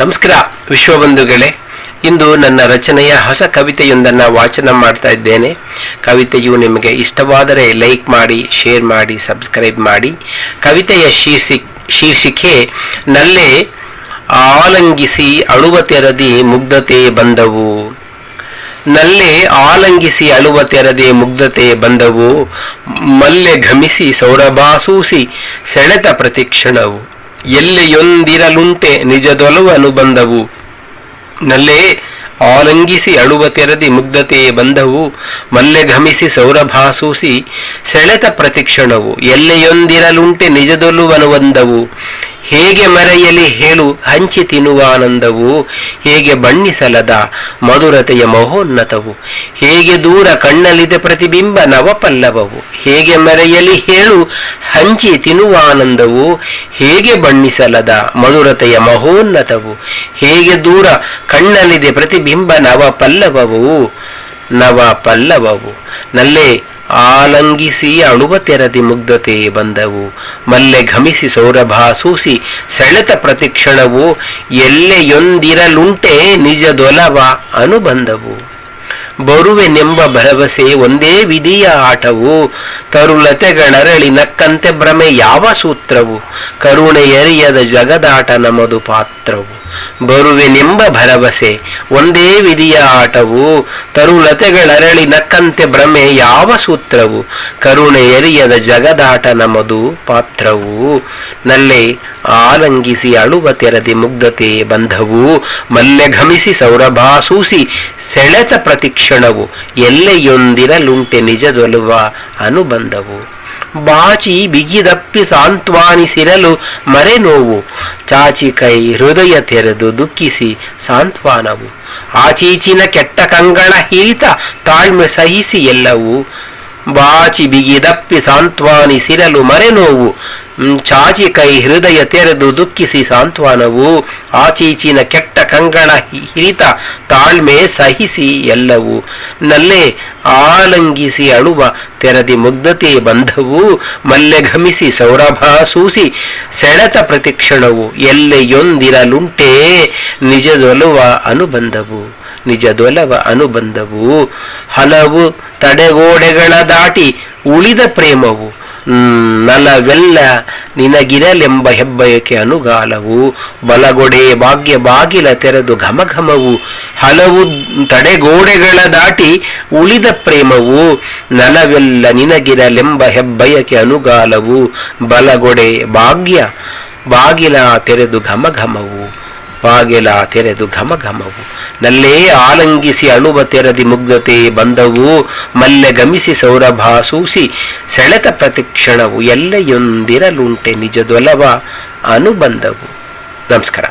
ನಮಸ್ಕಾರ, ವಿಶ್ವಬಂಧುಗಳೇ. ಇಂದು ನನ್ನ ರಚನೆಯ ಹೊಸ ಕವಿತೆಯೊಂದನ್ನು ವಾಚನ ಮಾಡ್ತಾ ಇದ್ದೇನೆ. ಕವಿತೆಯು ನಿಮಗೆ ಇಷ್ಟವಾದರೆ ಲೈಕ್ ಮಾಡಿ, ಶೇರ್ ಮಾಡಿ, ಸಬ್ಸ್ಕ್ರೈಬ್ ಮಾಡಿ. ಕವಿತೆಯ ಶೀರ್ಷಿ, ಶೀರ್ಷಿಕೆ, ನಲ್ಲೇ ಆಲಂಗಿಸಿ ಅಳುವ ತೆರದಿ ಮುಗ್ಧತೆ ಬಂದವು. ನಲ್ಲೇ ಆಲಂಗಿಸಿ ಅಳುವ ತೆರದೆ ಮುಗ್ಧತೆ ಬಂದವು. ಮಲ್ಲೆ ಘಮಿಸಿ ಸೌರಭಾಸೂಸಿ ಸೆಳೆತ ಪ್ರತಿಕ್ಷಣವು. ಎಲ್ಲೆಯೊಂದಿರಲುಂಟೆ ನಿಜದೊಲವು ಅನುಬಂಧವು ನಲ್ಲೇ ಆಲಂಗಿಸಿ ಅಳುವ ತೆರದಿ ಮುಗ್ಧತೆಯೇ ಬಂದವು. ಮಲ್ಲೆ ಘಮಿಸಿ ಸೌರಭಾಸೂಸಿ ಸೆಳೆತ ಪ್ರತಿಕ್ಷಣವು. ಎಲ್ಲೆಯೊಂದಿರಲುಂಟೆ ನಿಜದೊಲುವನುಬಂಧವು ಹೇಗೆ ಮರೆಯಲಿ ಹೇಳು ಹಂಚಿ ತಿನ್ನುವ ಆನಂದವು ಹೇಗೆ ಬಣ್ಣಿಸಲದ ಮಧುರತೆಯ ಮಹೋನ್ನತವು. ಹೇಗೆ ದೂರ ಕಣ್ಣಲ್ಲಿದೆ ಪ್ರತಿಬಿಂಬ ನವಪಲ್ಲವವು. ಹೇಗೆ ಮರೆಯಲಿ ಹೇಳು, ಹಂಚಿ ತಿನ್ನುವ ಆನಂದವು, ಹೇಗೆ ಬಣ್ಣಿಸಲದ ಮಧುರತೆಯ ಮಹೋನ್ನತವು, ಹೇಗೆ ದೂರ ಕಣ್ಣಲ್ಲಿದೆ ಪ್ರತಿಬಿಂಬ ನವ ಪಲ್ಲವವು ನವ ಪಲ್ಲವವು ನಲ್ಲೇ ಆಲಂಗಿಸಿ ಅಳುವ ತೆರದಿ ಮುಗ್ಧತೆ ಬಂದವು, ಮಲ್ಲೆ ಘಮಿಸಿ ಸೌರಭ ಸೂಸಿ ಸೆಳೆತ ಪ್ರತಿಕ್ಷಣವು, ಎಲ್ಲೆಯೊಂದಿರಲುಂಟೆ ನಿಜದೊಲವ ಅನುಬಂಧವು. ಬರುವೆನೆಂಬ ಭರವಸೆ ಒಂದೇ ವಿಧಿಯ ಆಟವು. ತರುಲತೆಗಳರಳಿ ನಕ್ಕಂತೆ ಭ್ರಮೆ ಯಾವ ಸೂತ್ರವು? ಕರುಣೆ ಎರಿಯದ ಜಗದಾಟ ನಮದು ಪಾತ್ರವು. ಬರುವೆನೆಂಬ ಭರವಸೆ. ಒಂದೇ ವಿಧಿಯ ಆಟವು ತರುಲತೆಗಳರಳಿ ನಕ್ಕಂತೆ ಭ್ರಮೆ ಯಾವ ಸೂತ್ರವು? ಕರುಣೆ ಎರಿಯದ ಜಗದಾಟ ನಮದು ಪಾತ್ರವು. ನಲ್ಲೆ ಆಲಂಗಿಸಿ ಅಳುವ ತೆರದಿ ಮುಗ್ಧತೆ ಬಂಧವು. ಮಲ್ಲೆ ಘಮಿಸಿ ಸೌರಭಾಸೂಸಿ ಸೆಳೆತ ಪ್ರತಿಕ್ಷಣವು. ಎಲ್ಲೆಯೊಂದಿರಲುಂಟೆ ನಿಜದೊಲುವ ಅನುಬಂಧವು. ಬಾಚಿ ಬಿಗಿದಪ್ಪಿ ಸಾಂತ್ವಾನಿಸಿರಲು ಮರೆ ನೋವು ಚಾಚಿ ಕೈ ಹೃದಯ ತೆರೆದು ದುಃಖಿಸಿ ಸಾಂತ್ವಾನವು. ಆಚೀಚಿನ ಕೆಟ್ಟ ಕಂಗಳ ಹಿರಿತ ತಾಳ್ಮೆ ಸಹಿಸಿ ಎಲ್ಲವೂ. ಬಾಚಿ ಬಿಗಿದಪ್ಪಿ ಸಾಂತ್ವಾನಿಸಿರಲು ಮರೆ ನೋವು ಚಾಚಿ ಕೈ ಹೃದಯ ತೆರೆದು ದುಃಖಿಸಿ ಸಾಂತ್ವಾನವು. ಆಚೀಚಿನ ಕೆಟ್ಟ ಕಂಗಳ ಹಿರಿತ ತಾಳ್ಮೆ ಸಹಿಸಿ ಎಲ್ಲವೂ. ನಲ್ಲೇ ಆಲಂಗಿಸಿ ಅಳುವ ತೆರದಿ ಮುಗ್ಧತೆ ಬಂಧವು ಸೌರಭ ಸೂಸಿ ಸೆಳೆತ ಪ್ರತಿಕ್ಷಣವು ಎಲ್ಲೆಯೊಂದಿರಲುಂಟೇ ನಿಜದೊಲುವ ಅನುಬಂಧವು. ನಿಜದೊಲವ ಅನುಬಂಧವು. ಹಲವು ತಡೆಗೋಡೆಗಳ ದಾಟಿ ಉಳಿದ ಪ್ರೇಮವು. ನಲವೆಲ್ಲ ನಿನಗಿರಲೆಂಬ ಹೆಬ್ಬಯಕೆ ಅನುಗಾಲವು, ಬಲಗೊಡೆ ಭಾಗ್ಯ ಬಾಗಿಲ ತೆರೆದು ಘಮಘಮವು, ಹಲವು ತಡೆಗೋಡೆಗಳ ದಾಟಿ ಉಳಿದ ಪ್ರೇಮವು, ನಲವೆಲ್ಲ ನಿನಗಿರಲೆಂಬ ಹೆಬ್ಬಯಕೆ ಅನುಗಾಲವು, ಬಲಗೊಡೆ ಭಾಗ್ಯ ಬಾಗಿಲ ತೆರೆದು ಘಮಘಮವು. ಬಾಗಿಲ ತೆರೆದು ಘಮ ಘಮವು ನಲ್ಲೇ ಆಲಂಗಿಸಿ ಅಳುವ ತೆರದಿ ಮುಗ್ಧತೆ ಬಂದವು. ಮಲ್ಲೆ ಗಮಿಸಿ ಸೌರಭ ಸೂಸಿ ಸೆಳೆತ ಪ್ರತಿಕ್ಷಣವು ಎಲ್ಲೆಯೊಂದಿರಲುಂಟೆ ನಿಜದೊಲವ ಅನುಬಂಧವು ನಮಸ್ಕಾರ.